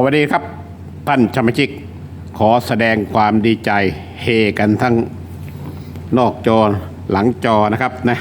วัสดีครับท่านชมาชิก ขอแสดงความดีใจเฮกันทั้งนอกจอหลังจอนะครับนะ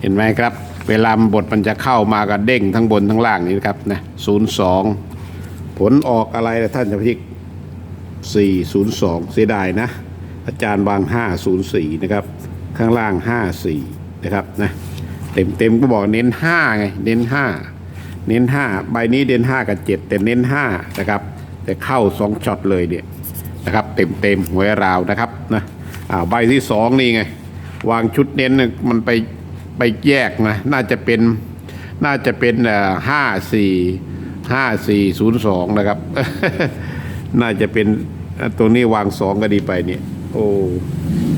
เห็นไหมครับ เวลาบทมันจะเข้ามาก็เด้งทั้งบนทั้งล่างนี่นะครับนะศูนย์สองผลออกอะไรนะท่านชมาชิก 402 เสียดายนะ อาจารย์วาง 504 นะครับ ข้างล่าง 54 นะครับนะเต็มเต็มๆก็บอกเน้น 5 ไง เน้น 5 เน้น 5 ใบนี้เด่น5 กับ 7 แต่เน้น 5 นะครับ แต่เข้า 2ช็อตเลยเนี่ยนะครับเต็มเต็มหวยราวนะครับนะอ่าใบที่ 2 นี่ไง วางชุดเน้นมันไปไปแยกนะน่าจะเป็นน่าจะเป็นห้าสี่ห้าสี่ศูนย์สองนะครับ น่าจะเป็นตัวนี้วางสองก็ดีไปเนี่ย โอ้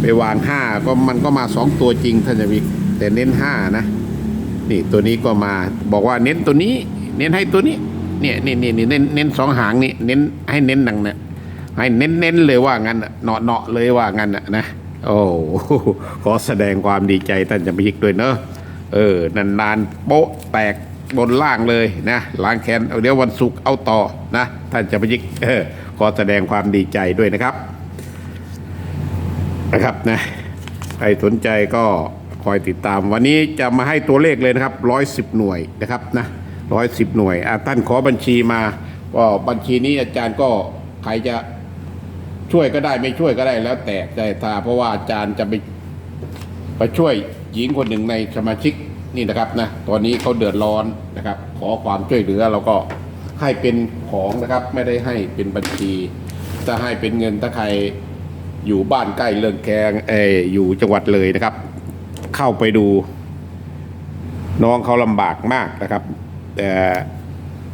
ไปวางห้าก็มันก็มาสองตัวจริงท่านจะมีแต่เน้นห้านะ นี่ตัวนี้ก็มาบอกว่าเน้นตัวนี้ เน้นให้ตัวนี้ เนี่ยนี่นี่นี่เน้นเน้นสองหางนี่เน้นให้เน้นหนังเนี่ยให้เน้นเน้นเลยว่างั้นเนาะเนาะเลยว่างั้นนะโอ้ขอแสดงความดีใจท่านจะไปยิกด้วยเนอะเออนานๆโป๊ะแตกบนล่างเลยนะล้างแค้นเดี๋ยววันศุกร์เอาต่อนะท่านจะไปยิกเออขอแสดงความดีใจด้วยนะครับ นะครับนะใครสนใจก็ คอยติดตาม วันนี้จะมาให้ตัวเลขเลยนะครับร้อยสิบหน่วยนะครับนะร้อยสิบหน่วยอะท่านขอบัญชีมาก็บัญชีนี้อาจารย์ก็ใครจะช่วยก็ได้ไม่ช่วยก็ได้แล้วแต่ใจตาเพราะว่าอาจารย์จะไปไปช่วยหญิงคนหนึ่งในสมาชิกนี่นะครับนะตอนนี้เขาเดือดร้อนนะครับ ขอความช่วยเหลือเราก็ให้เป็นของนะครับ ไม่ได้ให้เป็นบัญชีถ้าให้เป็นเงินถ้าใครอยู่บ้านใกล้เรืองแกงเอออยู่จังหวัดเลยนะครับ เข้าไปดู น้องเขาลำบากมากนะครับแต่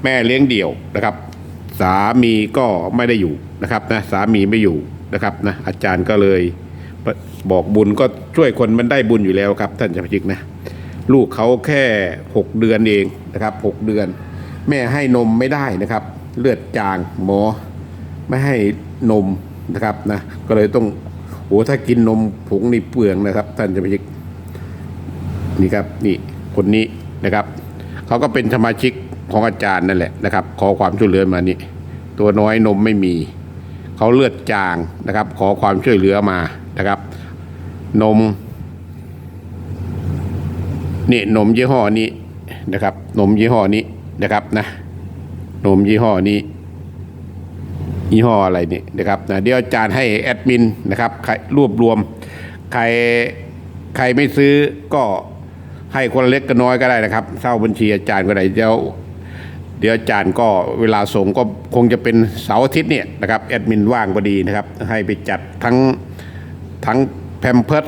แม่เลี้ยงเดี่ยวนะครับ สามีก็ไม่ได้อยู่นะครับนะสามีไม่อยู่นะครับนะอาจารย์ก็เลยบอกบุญก็ช่วยคนมันได้บุญอยู่แล้วครับ ท่านจำจิกนะลูกเขาแค่หกเดือนเองนะครับหกเดือน แม่ให้นมไม่ได้นะครับ เลือดจางหมอ ไม่ให้นมนะครับนะก็เลยต้องโอ้ถ้ากินนมผงนี่เปลืองนะครับ ท่านจะไปยิก นี่ครับนี่คนนี้นะครับเขาก็เป็นสมาชิกของอาจารย์นั่นแหละนะครับ ขอความช่วยเหลือมานี่ตัวน้อยนมไม่มีเขาเลือดจางนะครับ ขอความช่วยเหลือมานะครับ นมนี่นมยี่ห้อนี้นะครับ นมยี่ห้อนี้นะครับนะนมยี่ห้อนี้ยี่ห้ออะไรนี่นะครับนะเดี๋ยวอาจารย์ให้แอดมินนะครับใครรวบรวม ใครใครไม่ซื้อก็ ให้คนเล็กก็น้อยก็ได้นะครับเช่าบัญชีอาจารย์ก็ได้เดี๋ยวเดี๋ยวอาจารย์ก็เวลาส่งก็คงจะเป็นเสาร์อาทิตย์เนี่ยนะครับแอดมินว่างพอดีนะครับ ให้ไปจัดทั้งทั้งแพมเพิร์ด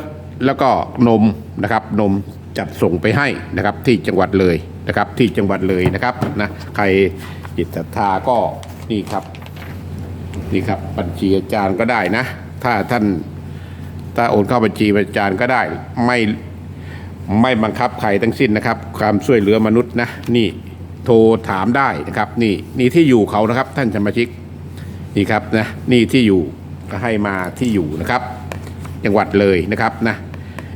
แล้วก็นมนะครับนมจัดส่งไปให้นะครับที่จังหวัดเลยนะครับที่จังหวัดเลยนะครับนะใครจิตศรัทธาก็นี่ครับนี่ครับบัญชีอาจารย์ก็ได้นะ ถ้าท่านถ้าโอนเข้าบัญชีอาจารย์ก็ได้ไม่ ไม่บังคับใครทั้งสิ้นนะครับ ความช่วยเหลือมนุษย์นะนี่โทรถามได้นะครับ นี่นี่ที่อยู่เขานะครับ ท่านสมาชิกนี่ครับนะนี่ที่อยู่ก็ให้มาที่อยู่นะครับ จังหวัดเลยนะครับนะ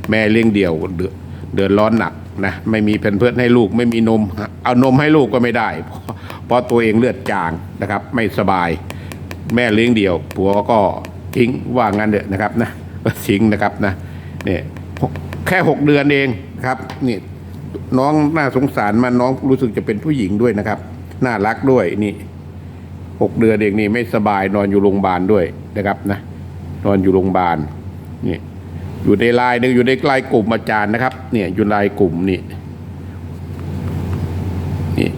แม่เลี้ยงเดี่ยวเดือดร้อนหนักนะไม่มีเพื่อนเพื่อนให้ลูกไม่มีนม เอานมให้ลูกก็ไม่ได้เพราะเพราะตัวเองเลือดจางนะครับ ไม่สบายแม่เลี้ยงเดี่ยวผัวก็ทิ้งว่างั้นเถอะนะครับนะทิ้งนะครับนะเนี่ย แค่หกเดือนเองครับนี่น้องน่าสงสารมันน้องรู้สึกจะเป็นผู้หญิงด้วยนะครับ น่ารักด้วยนี่หกเดือนเองนี่ไม่สบายนอนอยู่โรงพยาบาลด้วยนะครับนะนอนอยู่โรงพยาบาลนี่อยู่ในไลน์หนึ่งอยู่ในไลน์กลุ่มอาจารย์นะครับ เนี่ยอยู่ไลน์กลุ่มนี่นี่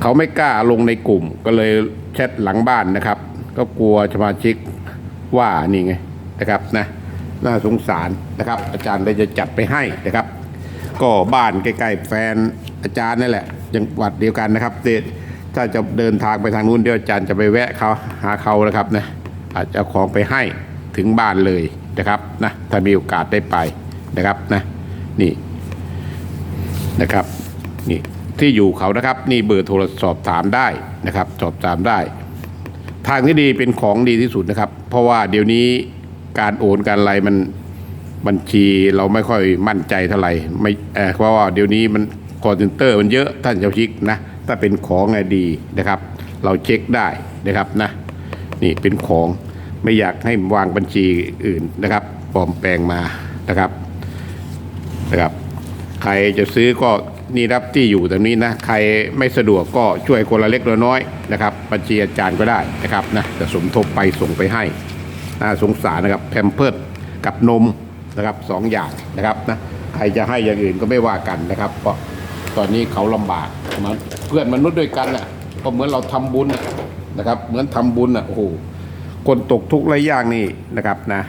เขาไม่กล้าลงในกลุ่ม ก็เลยแชทหลังบ้านนะครับ ก็กลัวสมาชิกว่านี่ไงนะครับนะ น่าสงสารนะครับ อาจารย์เลยจะจัดไปให้นะครับ ก็บ้านใกล้ๆแฟนอาจารย์นั่นแหละจังหวัดเดียวกันนะครับเดถ้าจะเดินทางไปทางนู้นเดี๋ยวอาจารย์จะไปแวะเขาหาเขานะครับนะอาจจะของไปให้ถึงบ้านเลยนะครับนะถ้ามีโอกาสได้ไปนะครับนะนี่นะครับนี่ที่อยู่เขานะครับ นี่เบอร์โทรสอบถามได้นะครับ สอบถามได้ ทางที่ดีเป็นของดีที่สุดนะครับ เพราะว่าเดี๋ยวนี้ การโอนการอะไรมันบัญชีเราไม่ค่อยมั่นใจเท่าไหร่ไม่เออเพราะว่าเดี๋ยวนี้มันคอร์เซนเตอร์มันเยอะท่านเจ้าชิกนะถ้าเป็นของไงดีนะครับ เราเช็คได้นะครับนะนี่เป็นของไม่อยากให้วางบัญชีอื่นนะครับปลอมแปลงมานะครับนะครับ ใครจะซื้อก็นี่รับที่อยู่ตรงนี้นะใครไม่สะดวกก็ช่วยคนละเล็กละน้อยนะครับ บัญชีอาจารย์ก็ได้นะครับนะจะสมทบไปส่งไปให้ น่าสงสารนะครับแพมเพิร์ดกับนมนะครับสองอย่างนะครับนะใครจะให้อย่างอื่นก็ไม่ว่ากันนะครับ เพราะตอนนี้เขาลำบากมันเพื่อนมนุษย์ด้วยกันน่ะก็เหมือนเราทำบุญนะครับ เหมือนทำบุญอะโอ้โหคนตกทุกข์ไรยากนี่นะครับนะ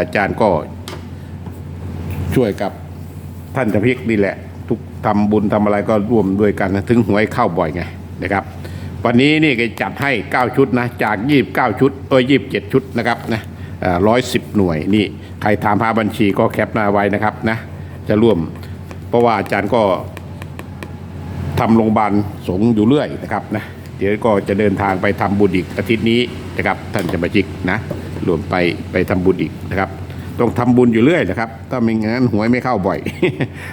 อาจารย์ก็ช่วยกับท่านจะพิกนี่แหละ ทุกทำบุญทำอะไรก็ร่วมด้วยกันนะถึงหวยเข้าบ่อยไงนะครับ วันนี้นี่ก็จัดให้ 9 ชุดนะจาก 29 ชุดเออ27 ชุดนะครับนะ ร้อยสิบหน่วยนี่ใครถามหาบัญชีก็แคปหน้าไว้นะครับนะจะร่วม เพราะว่าอาจารย์ก็ทำโรงพยาบาลสงอยู่เรื่อยนะครับนะเดี๋ยวก็จะเดินทางไปทำบุญอีกอาทิตย์นี้นะครับท่านจะมาจิกนะรวมไปไปทำบุญอีกนะครับต้องทำบุญอยู่เรื่อยนะครับ ถ้าไม่งั้นหวยไม่เข้าบ่อย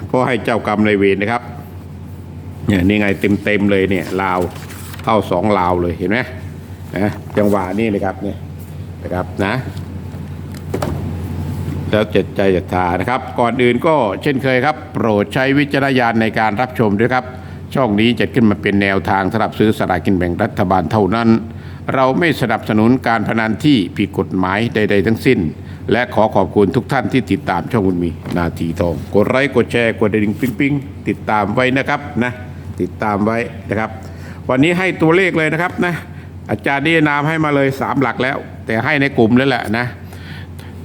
เพราะให้เจ้ากรรมนายเวรนะครับเนี่ยนี่ไงเต็มเต็มเลยเนี่ยลาวเข้าสองลาวเลยเห็นไหมนะจังหวะนี้เลยครับเนี่ยนะครับนะ แล้วเจ็ดใจศรัทธานะครับ ก่อนอื่นก็เช่นเคยครับ โปรดใช้วิจารณญาณในการรับชมด้วยครับ ช่องนี้จะขึ้นมาเป็นแนวทางสำหรับซื้อสลากกินแบ่งรัฐบาลเท่านั้น เราไม่สนับสนุนการพนันที่ผิดกฎหมายใด ๆ ทั้งสิ้น และขอขอบคุณทุกท่านที่ติดตามช่องบุญมีนาทีทอง กดไลค์กดแชร์กดดิ่งปิ๊งปิ๊งติดตามไว้นะครับนะติดตามไว้นะครับ วันนี้ให้ตัวเลขเลยนะครับนะอาจารย์นิยนามให้มาเลยสามหลักแล้ว แต่ให้ในกลุ่มแล้วแหละนะ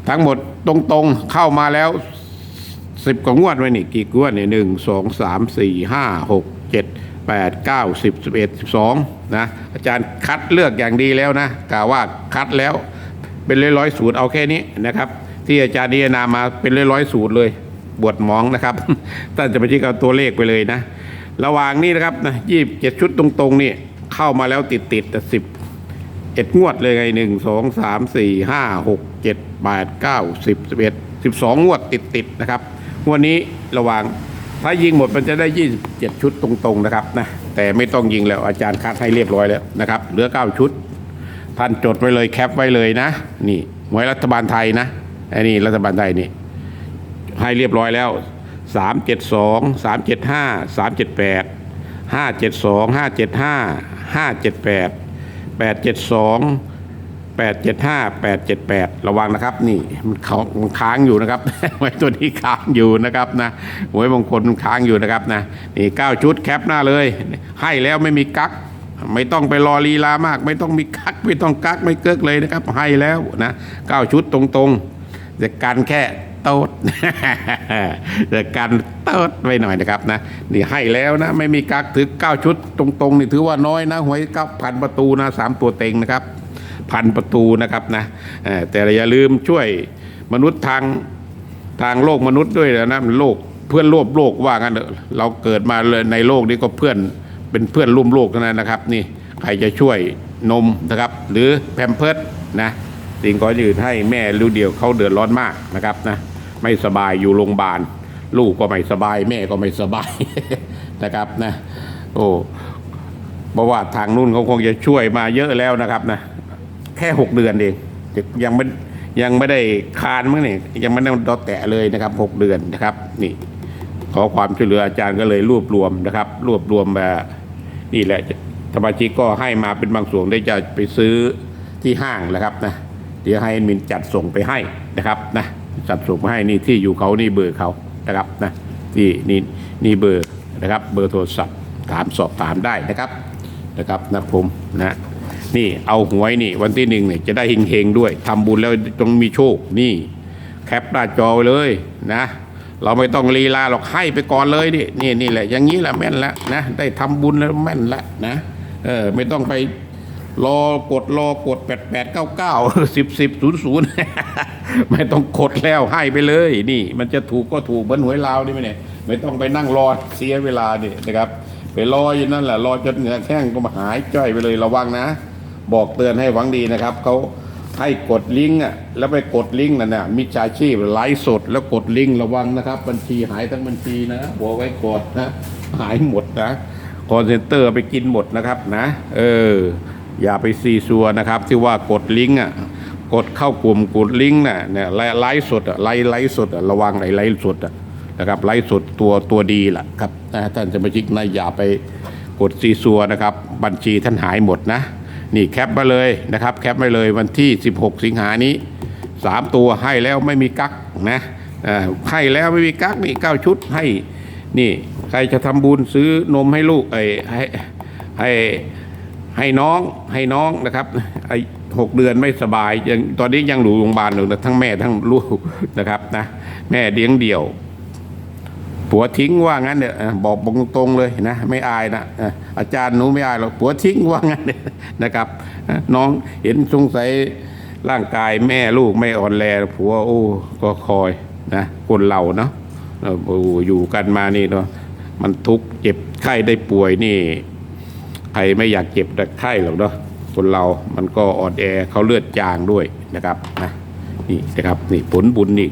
ทั้งหมดตรงๆเข้ามาแล้วสิบกว่างวดไว้นี่กี่งวดเนี่ยหนึ่งสองสามสี่ห้าหกเจ็ดแปดเก้าสิบสิบเอ็ดสิบสองนะอาจารย์คัดเลือกอย่างดีแล้วนะกล่าวว่าคัดแล้วเป็นร้อยร้อยๆสูตรเอาแค่นี้นะครับ ที่อาจารย์นิยนามาเป็นร้อยร้อยๆสูตรเลยบวชหมองนะครับท่านจะไปที่เอาตัวเลขไปเลยนะ ระหว่างนี้นะครับนะยี่สิบเจ็ดชุดตรงๆนี่เข้ามาแล้วติดติดสิบ เอ็ดงวดเลยไงหนึ่งสองสามสี่ห้าหกเจ็ดแปดเก้าสิบสิบเอ็ดสิบสองงวดติดติดนะครับงวดนี้ระว่างถ้ายิงหมดมันจะได้ยี่สิบเจ็ดชุดตรงๆนะครับนะแต่ไม่ต้องยิงแล้วอาจารย์คัดให้เรียบร้อยแล้วนะครับเหลือเก้าชุด ท่านจดไว้เลยแคปไว้เลยนะ นี่หวยรัฐบาลไทยนะไอ้นี่รัฐบาลไทยนี่ให้เรียบร้อยแล้วสามเจ็ดสองสามเจ็ดห้าสามเจ็ดแปดห้าเจ็ดสองห้าเจ็ดห้าห้าเจ็ดแปด แปดเจ็ดสองแปดเจ็ดห้าแปดเจ็ดแปดระวังนะครับ นี่มันเขามันค้างอยู่นะครับไว้ตัวนี้ค้างอยู่นะครับนะหวยมงคลมันค้างอยู่นะครับนะนี่เก้าชุดแคปหน้าเลย ให้แล้วไม่มีกักไม่ต้องไปรอลีลามาก ไม่ต้องมีกักไม่ต้องกักไม่เกิกเลยนะครับ ให้แล้วนะเก้าชุดตรงๆแต่การแค่ ต๊ดแต่การต๊ดไว้หน่อยนะครับนะนี่ให้แล้วนะไม่มีกักถือเก้าชุดตรงๆนี่ถือว่าน้อยนะหวยเก้าพันประตูนะสามตัวเต็งนะครับพันประตูนะครับนะเอ่อแต่อย่าลืมช่วยมนุษย์ทางทางโลกมนุษย์ด้วยนะมันโลกเพื่อนร่วมโลกว่างั้นเราเกิดมาเลยในโลกนี้ก็เพื่อนเป็นเพื่อนร่วมโลกนั้นนะครับ นี่ใครจะช่วยนมนะครับ หรือแพมเพิร์ดนะสิ่งก่อนอื่นให้แม่รู้เดียวเขาเดือดร้อนมากนะครับนะ ไม่สบายอยู่โรงพยาบาล ลูกก็ไม่สบาย แม่ก็ไม่สบายนะครับนะโอ้เพราะว่าทางนู้นเขาคงจะช่วยมาเยอะแล้วนะครับนะแค่หกเดือนเองยังไม่ยังไม่ได้คานมั้งเนี่ยยังไม่ได้ดอแตะเลยนะครับหกเดือนนะครับ นี่ ขอความช่วยเหลืออาจารย์ก็เลยรวบรวมนะครับ รวบรวมแบบนี่แหละธรรมชิกก็ให้มาเป็นบางส่วนได้จะไปซื้อที่ห้างนะครับนะเดี๋ยวให้มินจัดส่งไปให้นะครับนะ จัดส่งไปให้นี่ที่อยู่เขานี่เบอร์เขานะครับนะที่นี่นี่เบอร์นะครับเบอร์โทรศัพท์ถามสอบถามได้นะครับนะครับนะผมนะนี่เอาหวยนี่วันที่หนึ่งเนี่ยจะได้เฮงๆด้วยทำบุญแล้วต้องมีโชคนี่แคปหน้าจอเลยนะเราไม่ต้องลีลาหรอกให้ไปก่อนเลยนี่นี่นี่แหละ อย่างนี้แหละแม่นแล้วนะได้ทำบุญแล้วแม่นแล้วนะเออไม่ต้องไป รอกดรอกดแปดแปดเก้าเก้าสิบสิบศูนย์ศูนย์ไม่ต้องกดแล้วให้ไปเลย นี่ มันจะถูกก็ถูกเหมือนหวยลาวนี่ไหมเนี่ยไม่ต้องไปนั่งรอเสียเวลาดินะครับ ไปรออยู่นั่นแหละรอจนเหงื่อแข้งก็มาหายจ้อยไปเลยระวังนะ บอกเตือนให้หวังดีนะครับเขาให้กดลิงก์อะแล้วไปกดลิงก์นั่นน่ะมิจฉาชีพไลฟ์สด แล้วกดลิงก์ระวังนะครับ บัญชีหายทั้งบัญชีนะบอกไว้ก่อนนะ หายหมดนะคอนเซนเตอร์ไปกินหมดนะครับนะ เออ อย่าไปซีซัวนะครับ ที่ว่ากดลิงก์อะกดเข้ากลุ่มกดลิงก์น่ะเนี่ยไลฟ์สดอะไลฟ์ไลฟ์สดอะระวังไอ้ไลฟ์สดนะครับไลฟ์สดตัวตัวดีล่ะครับนะท่านจะมาชิกนะอย่าไปกดซีซัวนะครับ บัญชีท่านหายหมดนะ นี่แคปมาเลยนะครับ แคปมาเลยวันที่ 16 สิงหานี้สามตัวให้แล้วไม่มีกักนะให้แล้วไม่มีกักนี่เก้าชุดให้นี่ใครจะทำบุญซื้อนมให้ลูกไอ้ให้ให้ ให้น้องให้น้องนะครับไอ้หกเดือนไม่สบายยังตอนนี้ยังอยู่โรงพยาบาลอยู่นะทั้งแม่ทั้งลูกนะครับนะแม่เลี้ยงเดี่ยวผัวทิ้งว่างั้นเนี่ยบอกตรงๆเลยนะไม่อายนะอาจารย์หนูไม่อายหรอกผัวทิ้งว่างั้นเนี่ยนะครับ น้องเห็นสงสัยร่างกายแม่ลูกไม่อ่อนแรงผัวโอ้ก็คอยนะคนเราเนาะเออโอ้อยู่กันมานี่เนาะมันทุกข์เจ็บไข้ได้ป่วยนี่ ใครไม่อยากเจ็บแต่ไข้หรอกเนาะคนเรามันก็อ่อนแอเขาเลือดจางด้วยนะครับนะนี่นะครับนี่ผลบุญนี่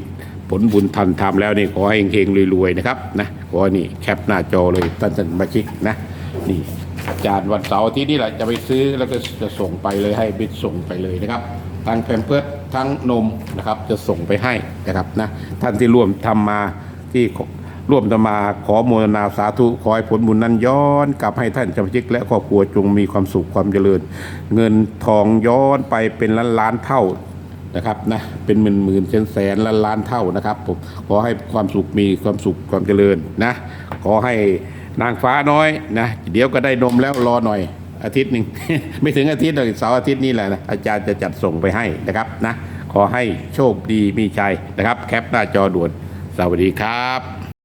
ผลบุญทันทำแล้วนี่ขอให้เฮงๆรวยๆนะครับนะขอนี่แคปหน้าจอเลยท่านสมาชิกนะนี่อาจารย์วันเสาร์ที่นี่แหละจะไปซื้อแล้วก็จะส่งไปเลยให้บิดส่งไปเลยนะครับทั้งแพมเพิร์สทั้งนมนะครับจะส่งไปให้นะครับนะท่านที่ร่วมทำมาที่ ร่วมธรรมาขอโมนาสาธุขอให้ผลบุญนั้นย้อนกลับให้ท่านจำชิกและครอบครัวจงมีความสุขความเจริญ เงินทองย้อนไปเป็นล้านล้านเท่านะครับนะเป็นหมื่นหมื่นแสนแสนล้านล้านเท่านะครับผมขอให้ความสุขมีความสุขความเจริญนะขอให้นางฟ้าน้อยนะเดี๋ยวก็ได้นมแล้วรอหน่อยอาทิตย์หนึ่งไม่ถึงอาทิตย์หรอกเสาร์อาทิตย์นี้แหละนะอาจารย์จะจัดส่งไปให้นะครับนะขอให้โชคดีมีชัยนะครับ แคปหน้าจอด่วนสวัสดีครับ